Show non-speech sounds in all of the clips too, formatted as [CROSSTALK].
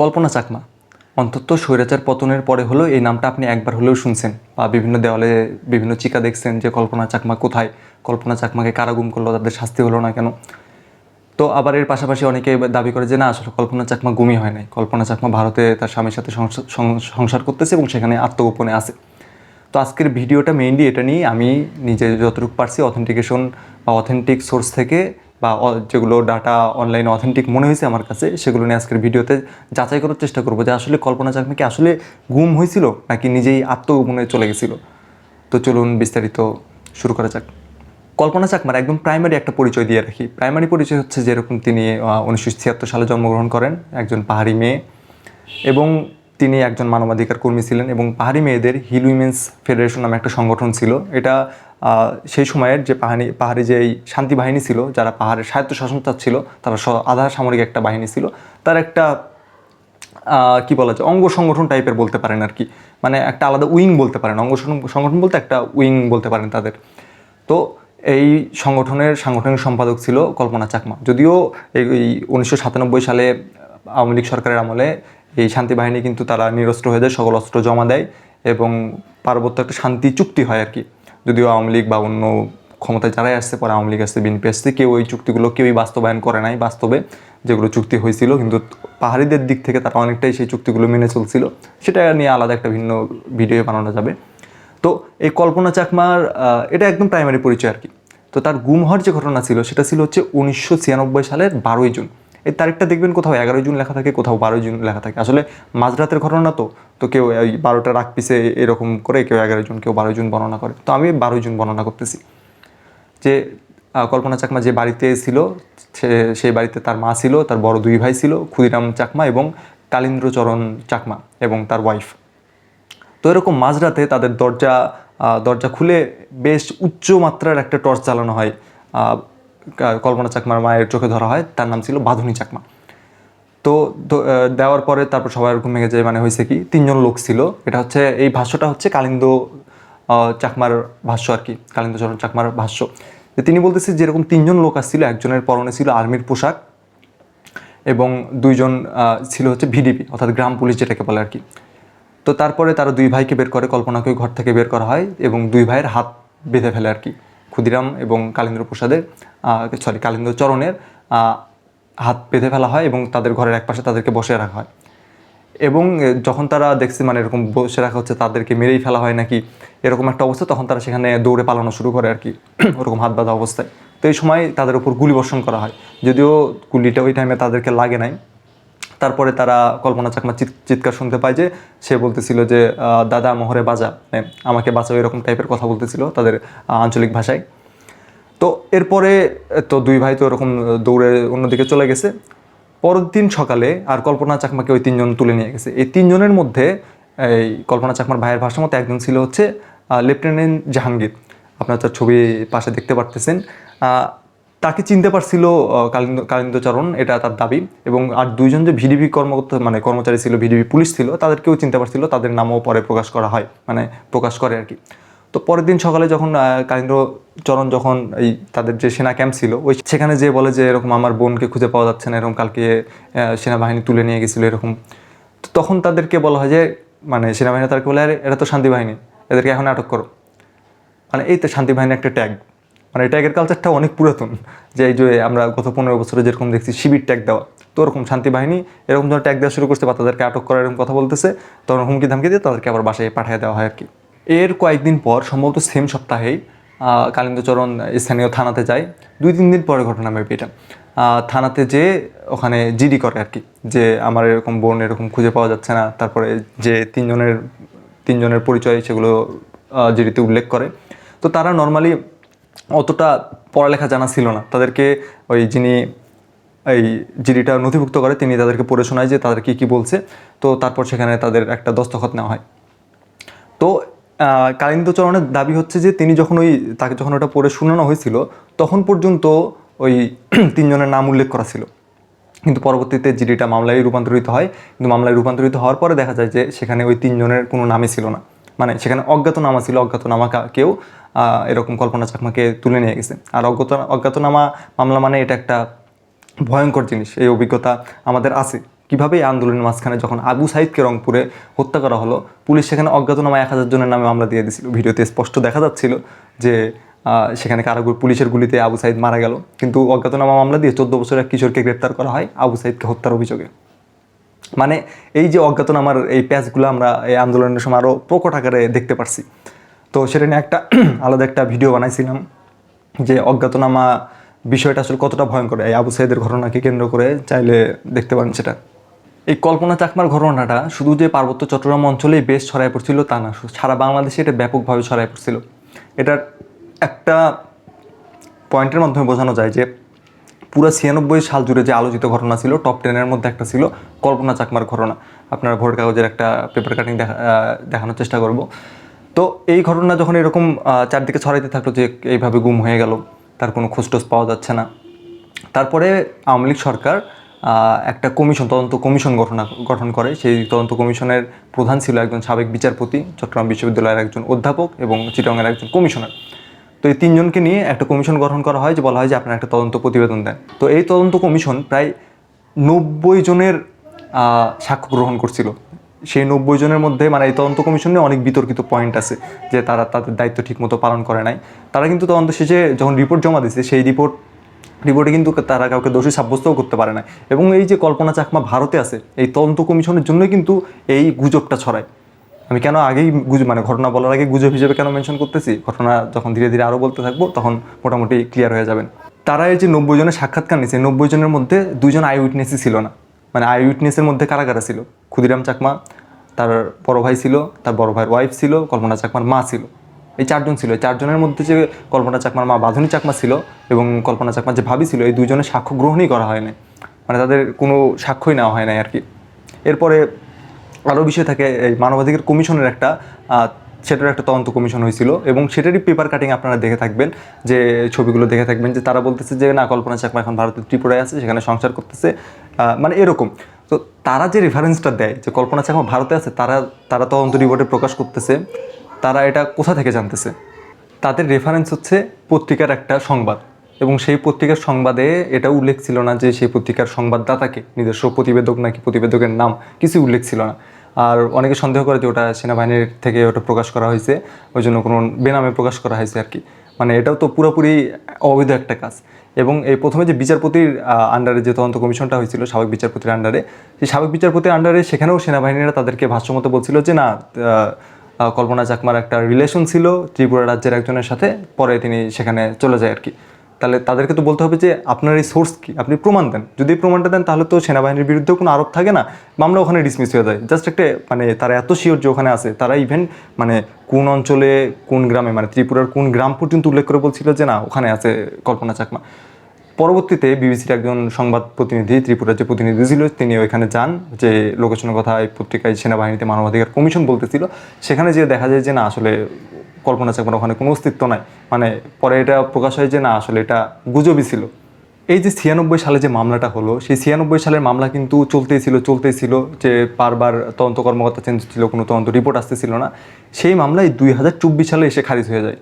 কল্পনা চাকমা। অন্তত স্বৈরাচার পতনের পরে হলেও এই নামটা আপনি একবার হলেও শুনছেন বা বিভিন্ন দেওয়ালে বিভিন্ন চিকা দেখছেন যে কল্পনা চাকমা কোথায়? কল্পনা চাকমাকে কারা গুম করল, তাদের শাস্তি হলো না কেন? তো আবার এর পাশাপাশি অনেকে দাবি করে যে না, আসলে কল্পনা চাকমা গুমই হয় নাই। কল্পনা চাকমা ভারতে তার স্বামীর সাথে সংসার করতেছে এবং সেখানে আত্মগোপনে আছে। তো আজকের ভিডিওটা মেইনলি এটা নিয়ে আমি নিজে যতটুকু পারছি অথেন্টিকেশন বা অথেন্টিক সোর্স থেকে বা যেগুলো ডাটা অনলাইন অথেন্টিক মনে হয়েছে আমার কাছে, সেগুলো নিয়ে আজকের ভিডিওতে যাচাই করার চেষ্টা করব যে আসলে কল্পনা চাকমা কি আসলে গুম হয়েছিল নাকি নিজেই আত্মগোপনে চলে গেছিল। তো চলুন বিস্তারিত শুরু করা যাক। কল্পনা চাকমার একদম প্রাইমারি একটা পরিচয় দিয়ে রাখি। প্রাইমারি পরিচয় হচ্ছে যেরকম তিনি উনিশশো ছিয়াত্তর সালে জন্মগ্রহণ করেন, একজন পাহাড়ি মেয়ে এবং তিনি একজন মানবাধিকার কর্মী ছিলেন এবং পাহাড়ি মেয়েদের হিল উইমেন্স ফেডারেশন নামে একটা সংগঠন ছিল। এটা সেই সময়ের যে পাহাড়ি পাহাড়ি যে এই শান্তি বাহিনী ছিল, যারা পাহাড়ের স্বায়ত্তশাসন ছিল তারা আধা সামরিক একটা বাহিনী ছিল। তার একটা কি বলা যায়, অঙ্গ সংগঠন টাইপের বলতে পারেন আর কি। মানে একটা আলাদা উইং বলতে পারেন। অঙ্গ সংগঠন বলতে একটা উইং বলতে পারেন তাদের। তো এই সংগঠনের সাংগঠনিক সম্পাদক ছিল কল্পনা চাকমা। যদিও এই উনিশশো সাতানব্বই সালে আওয়ামী লীগ সরকারের আমলে এই শান্তি বাহিনী কিন্তু তারা নিরস্ত্র হয়ে যায়, সকল অস্ত্র জমা দেয় এবং পার্বত্য একটা শান্তি চুক্তি হয় আর কি। যদিও আওয়ামী লীগ বা অন্য ক্ষমতায় যারাই আসছে, পরে আওয়ামী লীগ আসছে, বিএনপি আসছে, কেউ ওই চুক্তিগুলো কেউই বাস্তবায়ন করে নাই। বাস্তবে যেগুলো চুক্তি হয়েছিল, কিন্তু পাহাড়িদের দিক থেকে তারা অনেকটাই সেই চুক্তিগুলো মেনে চলছিল। সেটা নিয়ে আলাদা একটা ভিন্ন ভিডিও বানানো যাবে। তো এই কল্পনা চাকমার এটা একদম প্রাইমারি পরিচয় আর কি। তো তার গুম হওয়ার যে ঘটনা ছিল, সেটা ছিল হচ্ছে উনিশশো ছিয়ানব্বই সালের বারোই জুন। এই তারিখটা দেখবেন কোথাও এগারোই জুন লেখা থাকে, কোথাও বারোই জুন লেখা থাকে। আসলে মাঝরাতের ঘটনা তো তো কেউ এই বারোটা রাগ পিসে এরকম করে কেউ এগারোই জুন, কেউ বারোই জুন বর্ণনা করে। তো আমি বারোই জুন বর্ণনা করতেছি। যে কল্পনা চাকমা যে বাড়িতে ছিল সেই বাড়িতে তার মা ছিল, তার বড় দুই ভাই ছিল, ক্ষুদিরাম চাকমা এবং কালীন্দ্রচরণ চাকমা এবং তার ওয়াইফ তো এরকম মাঝরাতে তাদের দরজা দরজা খুলে বেশ উচ্চ মাত্রার একটা টর্চ চালানো হয়। কল্পনা চাকমার মায়ের চোখে ধরা হয়, তার নাম ছিল বাঁধুনি চাকমা। তো দেওয়ার পরে তারপর সবাই এরকম ভেঙে যায় মানে হয়েছে কি, তিনজন লোক ছিল। এটা হচ্ছে, এই ভাষ্যটা হচ্ছে কালিন্দ চাকমার ভাষ্য আর কি কালিন্দচরণ চাকমার ভাষ্য। যে তিনি বলতেছে যেরকম তিনজন লোক আসছিল, একজনের পরনে ছিল আর্মির পোশাক এবং দুইজন ছিল হচ্ছে ভিডিপি, অর্থাৎ গ্রাম পুলিশ যেটাকে বলে আর কি। তো তারপরে তারা দুই ভাইকে বের করে, কল্পনাকে ঘর থেকে বের করা হয় এবং দুই ভাইয়ের হাত বেঁধে ফেলে আর কি। ক্ষুদিরাম এবং কালীন্দ্র প্রসাদের সরি কালীন্দ্র চরণের হাত বেঁধে ফেলা হয় এবং তাদের ঘরের একপাশে তাদেরকে বসে রাখা হয়। এবং যখন তারা দেখছে মানে এরকম বসে রাখা হচ্ছে, তাদেরকে মেরেই ফেলা হয় নাকি, এরকম একটা অবস্থা, তখন তারা সেখানে দৌড়ে পালানো শুরু করে আর কি, [CLEARS THROAT] ওরকম হাত বাঁধা অবস্থায়। তো এই সময় তাদের উপর গুলি বর্ষণ করা হয়। যদিও গুলিটা ওই টাইমে তাদেরকে লাগে নাই। তারপরে তারা কল্পনা চাকমা চিৎ- চিৎকার শুনতে পায় যে, সে বলতেছিল যে দাদা, মোহরে বাজা। মানে আমাকে বাঁচাও এরকম টাইপের কথা বলতেছিল তাদের আঞ্চলিক ভাষায়। তো এরপরে, তো দুই ভাই তো এরকম দৌড়ে অন্যদিকে চলে গেছে। পরের দিন সকালে আর কল্পনা চাকমাকে ওই তিনজন তুলে নিয়ে গেছে। এই তিনজনের মধ্যে, এই কল্পনা চাকমার ভাইয়ের ভাষার মতো একজন ছিল হচ্ছে লেফটেন্যান্ট জাহাঙ্গীর। আপনার তার ছবি পাশে দেখতে পারতেছেন। তাকে চিনতে পারছিল কালিন্দ কালিন্দচরণ এটা তার দাবি। এবং আর দুইজন যে ভিডিপি কর্মকর্তা মানে কর্মচারী ছিল ভিডিপি পুলিশ ছিল, তাদেরকেও চিনতে পারছিল, তাদের নামও পরে প্রকাশ করা হয় মানে প্রকাশ করে আর কি। তো পরের দিন সকালে যখন কালীন্দ্রচরণ যখন এই তাদের যে সেনা ক্যাম্প ছিল, ওই সেখানে যে বলে যে, এরকম আমার বোনকে খুঁজে পাওয়া যাচ্ছে না, এরকম কালকে সেনাবাহিনী তুলে নিয়ে গেছিল, এরকম। তো তখন তাদেরকে বলা হয় যে মানে সেনাবাহিনী তাদেরকে বলে, আরে এরা তো শান্তি বাহিনী, এদেরকে এখন আটক করো। মানে এই তো শান্তি বাহিনীর একটা ট্যাগ। মানে এই ট্যাগের কালচারটা অনেক পুরাতন। যে এই যে আমরা গত পনেরো বছরে যেরকম দেখছি শিবির ট্যাগ দেওয়া, তো ওরকম শান্তি বাহিনী এরকম যখন ট্যাগ দেওয়া শুরু করছে বা তাদেরকে আটক করার এরকম কথা বলতেছে, তখন হুমকি ধামকি দিয়ে তাদেরকে আবার বাসায় পাঠিয়ে দেওয়া হয় আর কি এর কয়েকদিন পর, সম্ভবত সেম সপ্তাহেই কালিন্দচরণ স্থানীয় থানাতে যায়। দুই তিন দিন পরে ঘটনা মেবি এটা। থানাতে যে ওখানে জিডি করে আর কি যে আমার এরকম বোন এরকম খুঁজে পাওয়া যাচ্ছে না, তারপরে যে তিনজনের তিনজনের পরিচয় সেগুলো জিডিতে উল্লেখ করে। তো তারা নর্মালি অতটা পড়ালেখা জানা ছিল না। তাদেরকে ওই যিনি এই জিডিটা নথিভুক্ত করে, তিনি তাদেরকে পড়ে শোনায় যে তাদের কী কী বলছে। তো তারপর সেখানে তাদের একটা দস্তখত নেওয়া হয়। তো কালিন্দচরণের দাবি হচ্ছে যে তিনি যখন ওই তাকে যখন ওটা পড়ে শোনানো হয়েছিল, তখন পর্যন্ত ওই [CLEARS THROAT] তিনজনের নাম উল্লেখ করা ছিল। কিন্তু পরবর্তীতে জিডিটা মামলায় রূপান্তরিত হয়। কিন্তু মামলায় রূপান্তরিত হওয়ার পরে দেখা যায় যে সেখানে ওই তিনজনের কোনো নামই ছিল না। মানে সেখানে অজ্ঞাতনামা ছিল, অজ্ঞাতনামা কা- কেউ। এরকম কল্পনা চাকমাকে তুলে নিয়ে গেছে। আর অজ্ঞাত, অজ্ঞাতনামা মামলা মানে এটা একটা ভয়ঙ্কর জিনিস। এই অভিজ্ঞতা আমাদের আছে। কীভাবে এই আন্দোলনের মাঝখানে যখন আবু সাইদকে রংপুরে হত্যা করা হলো, পুলিশ সেখানে অজ্ঞাতনামা এক হাজার জনের নামে মামলা দিয়ে দিয়েছিল। ভিডিওতে স্পষ্ট দেখা যাচ্ছিল যে সেখানে কারাগুর পুলিশের গুলিতে আবু সাইদ মারা গেল। কিন্তু অজ্ঞাতনামা মামলা দিয়ে চোদ্দ বছরের এক কিশোরকে গ্রেপ্তার করা হয় আবু সাইদকে হত্যার অভিযোগে। মানে এই যে অজ্ঞাতনামার এই প্যাচগুলো আমরা এই আন্দোলনের সময় আরও প্রকট আকারে দেখতে পারছি। তো সেটা নিয়ে একটা [CLEARS THROAT] আলাদা একটা ভিডিও বানাইছিলাম যে অজ্ঞাতনামা বিষয়টা আসলে কতটা ভয়ঙ্কর। এই আবু সাইদের ঘটনাকে কেন্দ্র করে চাইলে দেখতে পারেন সেটা। এই কল্পনা চাকমার ঘটনাটা শুধু যে পার্বত্য চট্টগ্রাম অঞ্চলেই বেশ ছড়ায় পড়ছিল তা না সারা বাংলাদেশে এটা ব্যাপকভাবে ছড়ায় পড়ছিল। এটার একটা পয়েন্টের মাধ্যমে বোঝানো যায় যে পুরো ছিয়ানব্বই সাল জুড়ে যে আলোচিত ঘটনা ছিল টপ টেনের মধ্যে একটা ছিল কল্পনা চাকমার ঘটনা। আপনার ভোট কাগজের একটা পেপার কাটিং দেখা দেখানোর চেষ্টা করব। তো এই ঘটনা যখন এরকম চারদিকে ছড়াইতে থাকল যে এইভাবে গুম হয়ে গেল, তার কোনো খোঁজটোজ পাওয়া যাচ্ছে না। তারপরে আওয়ামী লীগ সরকার একটা কমিশন, তদন্ত কমিশন গঠন গঠন করে। সেই তদন্ত কমিশনের প্রধান ছিল একজন সাবেক বিচারপতি, চট্টগ্রাম বিশ্ববিদ্যালয়ের একজন অধ্যাপক এবং চিটংয়ের একজন কমিশনার। তো এই তিনজনকে নিয়ে একটা কমিশন গঠন করা হয় যে বলা হয় যে আপনারা একটা তদন্ত প্রতিবেদন দেন। তো এই তদন্ত কমিশন প্রায় নব্বই জনের সাক্ষ্য গ্রহণ করছিল। সেই নব্বই জনের মধ্যে মানে এই তদন্ত কমিশনে অনেক বিতর্কিত পয়েন্ট আছে যে তারা তাদের দায়িত্ব ঠিকমতো পালন করে নাই। তারা কিন্তু তদন্ত শেষে যখন রিপোর্ট জমা দিয়েছে, সেই রিপোর্ট রিপোর্টে কিন্তু তারা কাউকে দোষী সাব্যস্তও করতে পারে না এবং এই যে কল্পনা চাকমা ভারতে আছে, এই তদন্ত কমিশনের জন্যই কিন্তু এই গুজবটা ছড়ায়। আমি কেন আগেই গুজব মানে ঘটনা বলার আগে গুজব হিসেবে কেন মেনশন করতেছি? ঘটনা যখন ধীরে ধীরে আরও বলতে থাকব, তখন মোটামুটি ক্লিয়ার হয়ে যাবেন। তারা এই যে নব্বই জনের সাক্ষাৎকার নিয়েছে, নব্বই জনের মধ্যে দুজন আই উইটনেসই ছিল না। মানে আই উইটনেসের মধ্যে কারা কারা ছিল। ক্ষুদিরাম চাকমা, তার বড় ভাই ছিল, তার বড় ভাইয়ের ওয়াইফ ছিল, কল্পনা চাকমার মা ছিল। এই চারজন ছিল। এই চারজনের মধ্যে যে কল্পনা চাকমার মা বাঁধনী চাকমা ছিল এবং কল্পনা চাকমার যে ভাবি ছিল, এই দুইজনের সাক্ষ্য গ্রহণই করা হয়নি মানে তাদের কোনো সাক্ষ্যই নেওয়া হয় নাই আর কি। এরপরে আরও বিষয় থাকে, এই মানবাধিকার কমিশনের একটা সেটার একটা তদন্ত কমিশন হয়েছিল এবং সেটারই পেপার কাটিং আপনারা দেখে থাকবেন, যে ছবিগুলো দেখে থাকবেন, যে তারা বলতেছে যে, না, কল্পনা চাকমা এখন ভারতের ত্রিপুরায় আছে, সেখানে সংসার করতেছে। মানে এরকম। তো তারা যে রেফারেন্সটা দেয়, যে কল্পনা চাকমা ভারতে আছে, তারা তারা তদন্ত রিপোর্টে প্রকাশ করতেছে, তারা এটা কোথা থেকে জানতেছে? তাদের রেফারেন্স হচ্ছে পত্রিকার একটা সংবাদ। এবং সেই পত্রিকার সংবাদে এটা উল্লেখ ছিল না যে সেই পত্রিকার সংবাদদাতাকে, নিজস্ব প্রতিবেদক নাকি প্রতিবেদকের নাম, কিছু উল্লেখ ছিল না। আর অনেকে সন্দেহ করে যে ওটা সেনাবাহিনীর থেকে ওটা প্রকাশ করা হয়েছে, ওই জন্য কোনো বেনামে প্রকাশ করা হয়েছে আর কি। মানে এটাও তো পুরোপুরি অবৈধ একটা কাজ। এবং এই প্রথমে যে বিচারপতির আন্ডারে যে তদন্ত কমিশনটা হয়েছিল, সাবেক বিচারপতির আন্ডারে সেই সাবেক বিচারপতির আন্ডারে সেখানেও সেনাবাহিনীরা তাদেরকে ভাষ্যমতো বলছিল যে, না কল্পনা চাকমার একটা রিলেশন ছিল ত্রিপুরা রাজ্যের একজনের সাথে, পরে তিনি সেখানে চলে যায় আর কি। তাহলে তাদেরকে তো বলতে হবে যে আপনার এই সোর্স কি? আপনি প্রমাণ দেন। যদি প্রমাণটা দেন, তাহলে তো সেনাবাহিনীর বিরুদ্ধে কোনো আরোপ থাকে না। মামলা ওখানে ডিসমিস হয়ে যায় জাস্ট একটা মানে তারা এত শিওর যে ওখানে আছে। তারা ইভেন মানে কোন অঞ্চলে, কোন গ্রামে মানে ত্রিপুরার কোন গ্রাম পর্যন্ত উল্লেখ করে বলছিল যে না, ওখানে আছে কল্পনা চাকমা। পরবর্তীতে বিবিসির একজন সংবাদ প্রতিনিধি, ত্রিপুরার যে প্রতিনিধি ছিল, তিনি ওইখানে যান, যে লোকেশনের কথা এই পত্রিকায় সেনাবাহিনীতে মানবাধিকার কমিশন বলতেছিল। সেখানে যে দেখা যায় যে না, আসলে কল্পনা চাকমার ওখানে কোনো অস্তিত্ব নাই। মানে পরে এটা প্রকাশ হয় যে না আসলে এটা গুজবই ছিল। এই যে ছিয়ানব্বই সালে যে মামলাটা হলো সেই ছিয়ানব্বই সালের মামলা কিন্তু চলতেই ছিল চলতেই ছিল যে বারবার তদন্ত কর্মকর্তা চেঞ্জ ছিল কোনো তদন্ত রিপোর্ট আসতেছিল না। সেই মামলায় দুই হাজার চব্বিশ সালে এসে খারিজ হয়ে যায়।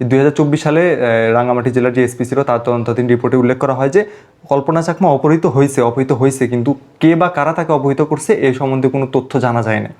দুই হাজার চব্বিশ সালে আহ, রাঙ্গামাটি জেলার যে এসপি ছিল তার তদন্তাধীন রিপোর্টে উল্লেখ করা হয় যে কল্পনা চাকমা অপহৃত হয়েছে অপহৃত হয়েছে কিন্তু কে বা কারা তাকে অপহৃত করছে এ সম্বন্ধে কোনো তথ্য জানা যায় না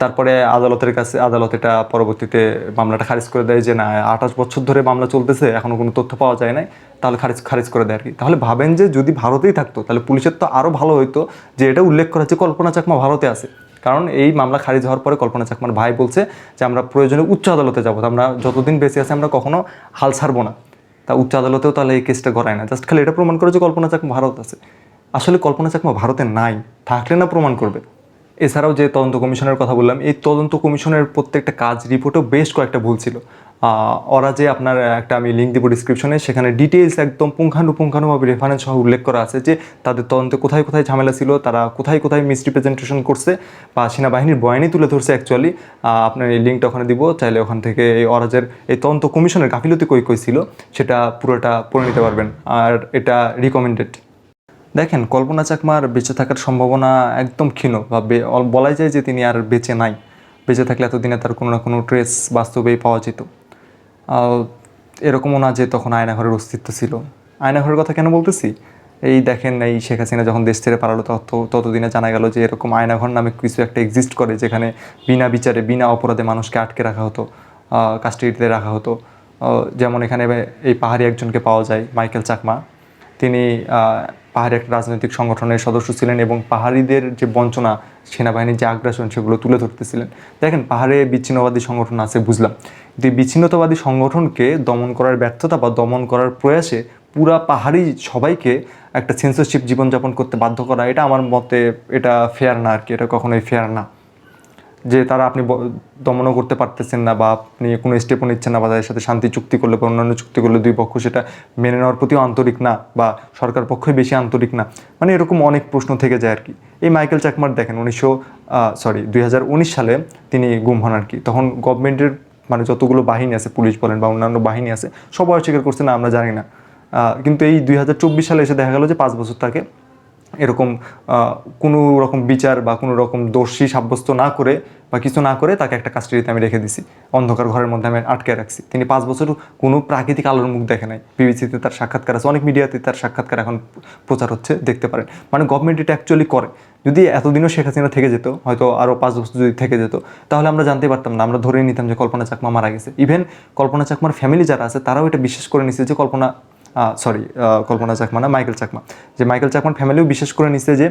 তারপরে আদালতের কাছে আদালত এটা পরবর্তীতে মামলাটা খারিজ করে দেয় যে, না, আঠাশ বছর ধরে মামলা চলতেছে, এখনও কোনো তথ্য পাওয়া যায় নাই। তাহলে খারিজ খারিজ করে দেয় আর কি তাহলে ভাবেন যে, যদি ভারতেই থাকতো, তাহলে পুলিশের তো আরও ভালো হইতো যে, এটা উল্লেখ করা যে কল্পনা চাকমা ভারতে আছে। কারণ এই মামলা খারিজ হওয়ার পরে কল্পনা চাকমার ভাই বলছে যে, আমরা প্রয়োজনে উচ্চ আদালতে যাব। আমরা যতদিন বেঁচে আছি, আমরা কখনো হাল ছাড়বো না। তা উচ্চ আদালতেও তাহলে এই কেসটা গড়ায় না। জাস্ট খালি এটা প্রমাণ করে যে, কল্পনা চাকমা ভারত আছে। আসলে কল্পনা চাকমা ভারতে নাই। থাকলে না প্রমাণ করবে। এছাড়াও যে তদন্ত কমিশনের কথা বললাম, এই তদন্ত কমিশনের প্রত্যেকটা কাজ, রিপোর্টেও বেশ কয়েকটা ভুল ছিল। ওরা যে আপনার একটা আমি লিঙ্ক দেবো ডিসক্রিপশনে সেখানে ডিটেলস একদম পুঙ্খানুপুঙ্খানুভাবে রেফারেন্স সহ উল্লেখ করা আছে যে, তাদের তদন্তে কোথায় কোথায় ঝামেলা ছিল, তারা কোথায় কোথায় মিসরিপ্রেজেন্টেশন করছে বা সেনাবাহিনীর বয়ানই তুলে ধরছে অ্যাকচুয়ালি আপনার এই লিঙ্কটা ওখানে দিব, চাইলে ওখান থেকে এই অরাজের এই তদন্ত কমিশনের গাফিলতি কই কই ছিল, সেটা পুরোটা পড়ে নিতে পারবেন। আর এটা রিকমেন্ডেড দেখেন, কল্পনা চাকমার বেঁচে থাকার সম্ভাবনা একদম ক্ষীণ। বা বলাই যায় যে তিনি আর বেঁচে নাই। বেঁচে থাকলে এতদিনে তার কোনো না কোনো ট্রেস বাস্তবেই পাওয়া যেত। এরকমও না যে তখন আয়নাঘরের অস্তিত্ব ছিল। আয়নাঘরের কথা কেন বলতেছি? এই দেখেন, এই শেখ হাসিনা যখন দেশ ছেড়ে পালালো, তত, ততদিনে জানা গেল যে এরকম আয়নাঘর নামে কিছু একটা এক্সিস্ট করে, যেখানে বিনা বিচারে, বিনা অপরাধে মানুষকে আটকে রাখা হতো কাস্টডিতে রাখা হতো। যেমন এখানে এই পাহাড়ি একজনকে পাওয়া যায়, মাইকেল চাকমা। তিনি পাহাড়ি একটা রাজনৈতিক সংগঠনের সদস্য ছিলেন এবং পাহাড়িদের যে বঞ্চনা, সেনাবাহিনীর যে আগ্রাসন, সেগুলো তুলে ধরতেছিলেন। দেখেন, পাহাড়ে বিচ্ছিন্নবাদী সংগঠন আছে, বুঝলাম। কিন্তু বিচ্ছিন্নতাবাদী সংগঠনকে দমন করার ব্যর্থতা বা দমন করার প্রয়াসে পুরা পাহাড়ি সবাইকে একটা সেন্সরশিপ জীবনযাপন করতে বাধ্য করা, এটা আমার মতে এটা ফেয়ার না আর কি, এটা কখনোই ফেয়ার না। যে তারা আপনি দমনও করতে পারতেছেন না বা আপনি কোনো স্টেপও নিচ্ছেন না বা তাদের সাথে শান্তি চুক্তি করলে বা অন্যান্য চুক্তি করলে দুই পক্ষ সেটা মেনে নেওয়ার প্রতিও আন্তরিক না বা সরকার পক্ষই বেশি আন্তরিক না। মানে এরকম অনেক প্রশ্ন থেকে যায় আর কি। এই মাইকেল চাকমার দেখেন, উনিশশো সরি দুই হাজার উনিশ সালে তিনি গুম হন আর কি। তখন গভর্নমেন্টের মানে যতগুলো বাহিনী আছে, পুলিশ বলেন বা অন্যান্য বাহিনী আছে, সবাই অস্বীকার করছে, না, আমরা জানি না। কিন্তু এই দুই হাজার চব্বিশ সালে এসে দেখা গেল যে পাঁচ বছর তাকে এরকম কোনো রকম বিচার বা কোনো রকম দোষী সাব্যস্ত না করে বা কিছু না করে তাকে একটা কাস্টাডিতে আমি রেখে দিছি। অন্ধকার ঘরের মধ্যে আমি আটকে রাখছি। তিনি পাঁচ বছর কোনো প্রাকৃতিক আলোর মুখ দেখে নাই। বিবিসিতে তার সাক্ষাৎকার আছে, অনেক মিডিয়াতে তার সাক্ষাৎকার এখন প্রচার হচ্ছে, দেখতে পারেন। মানে গভর্নমেন্ট এটা অ্যাকচুয়ালি করে। যদি এতদিনও শেখ হাসিনা থেকে যেত, হয়তো আরও পাঁচ বছর যদি থেকে যেত, তাহলে আমরা জানতে পারতাম না। আমরা ধরে নিতাম যে কল্পনা চাকমা মারা গেছে। ইভেন কল্পনা চাকমার ফ্যামিলি যারা আছে, তারাও এটা বিশ্বাস করে নিছে যে কল্পনা সরি কল্পনা চাকমা না, মাইকেল চাকমা। যে মাইকেল চাকমার ফ্যামিলিও বিশেষ করে নিছে যে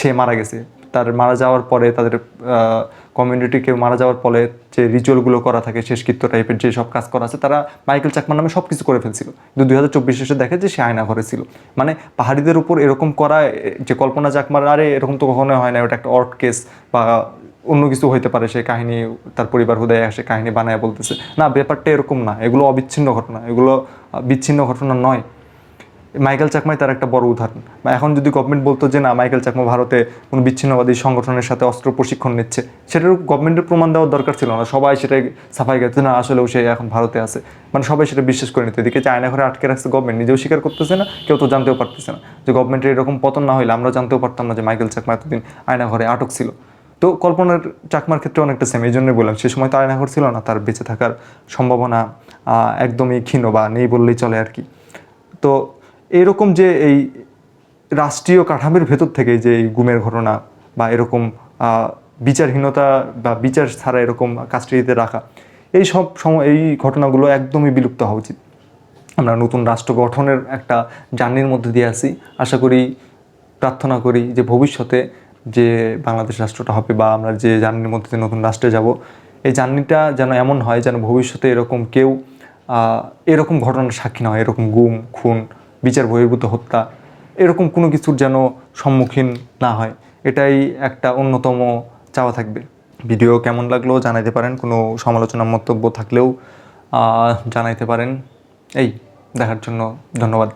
সে মারা গেছে। তার মারা যাওয়ার পরে তাদের কমিউনিটিকে মারা যাওয়ার পরে যে রিচুয়ালগুলো করা থাকে, শেষকৃত্য টাইপের যে সব কাজ করা আছে, তারা মাইকেল চাকমার নামে সব কিছু করে ফেলছিল। কিন্তু দুই হাজার চব্বিশ এসে দেখে যে সে আয়না ঘরে ছিল। মানে পাহাড়িদের উপর এরকম করা যে কল্পনা চাকমার, আরে এরকম তো কখনোই হয় না, ওটা একটা অর্ট কেস বা অন্য কিছু হইতে পারে, সে কাহিনী তার পরিবার হুদায় আসে, কাহিনী বানায় বলতেছে। না, ব্যাপারটা এরকম না, এগুলো অবিচ্ছিন্ন ঘটনা, এগুলো বিচ্ছিন্ন ঘটনা নয়। মাইকেল চাকমাই তার একটা বড় উদাহরণ। এখন যদি গভর্নমেন্ট বলতো যে, না, মাইকেল চাকমা ভারতে কোনো বিচ্ছিন্নবাদী সংগঠনের সাথে অস্ত্র প্রশিক্ষণ নিচ্ছে, সেটার গভর্নমেন্টের প্রমাণ দেওয়ার দরকার ছিল না। সবাই সেটাই সাফাই গেছে না, আসলেও সে এখন ভারতে আছে। মানে সবাই সেটা বিশ্বাস করে নিতে। এদিকে চায়না ঘরে আটকে রাখছে গভর্নমেন্ট নিজেও স্বীকার করতেছে না, কেউ তো জানতেও পারতেছে না। যে গভর্নমেন্টের এরকম পতন না হলে আমরা জানতেও পারতাম না যে, মাইকেল চাকমা এতদিন আয়না ঘরে আটক ছিল। তো কল্পনার চাকমার ক্ষেত্রে অনেকটা সেম এই জন্যই বললাম, সে সময় তো আয়নাঘর ছিল না, তার বেঁচে থাকার সম্ভাবনা একদমই ক্ষীণ বা নেই বললেই চলে আর কি। তো এরকম যে এই রাষ্ট্রীয় কাঠামোর ভেতর থেকে যে এই গুমের ঘটনা বা এরকম বিচারহীনতা বা বিচার ছাড়া এরকম কাস্টডিতে রাখা, এই সব সময় এই ঘটনাগুলো একদমই বিলুপ্ত হওয়া উচিত। আমরা নতুন রাষ্ট্র গঠনের একটা জার্নির মধ্যে দিয়ে আছি আশা করি, প্রার্থনা করি যে ভবিষ্যতে যে বাংলাদেশ রাষ্ট্রটা হবে বা আমরা যে জার্নির মধ্যে দিয়ে নতুন রাষ্ট্রে যাব, এই জার্নিটা যেন এমন হয় যেন ভবিষ্যতে এরকম কেউ এরকম ঘটনার সাক্ষী না হয়, এরকম গুম, খুন, বিচার বহির্ভূত হত্যা, এরকম কোনো কিছুর যেন সম্মুখীন না হয়। এটাই একটা অন্যতম চাওয়া থাকবে। ভিডিও কেমন লাগল জানাইতে পারেন, কোনো সমালোচনা মন্তব্য থাকলেও জানাইতে পারেন। এই, দেখার জন্য ধন্যবাদ।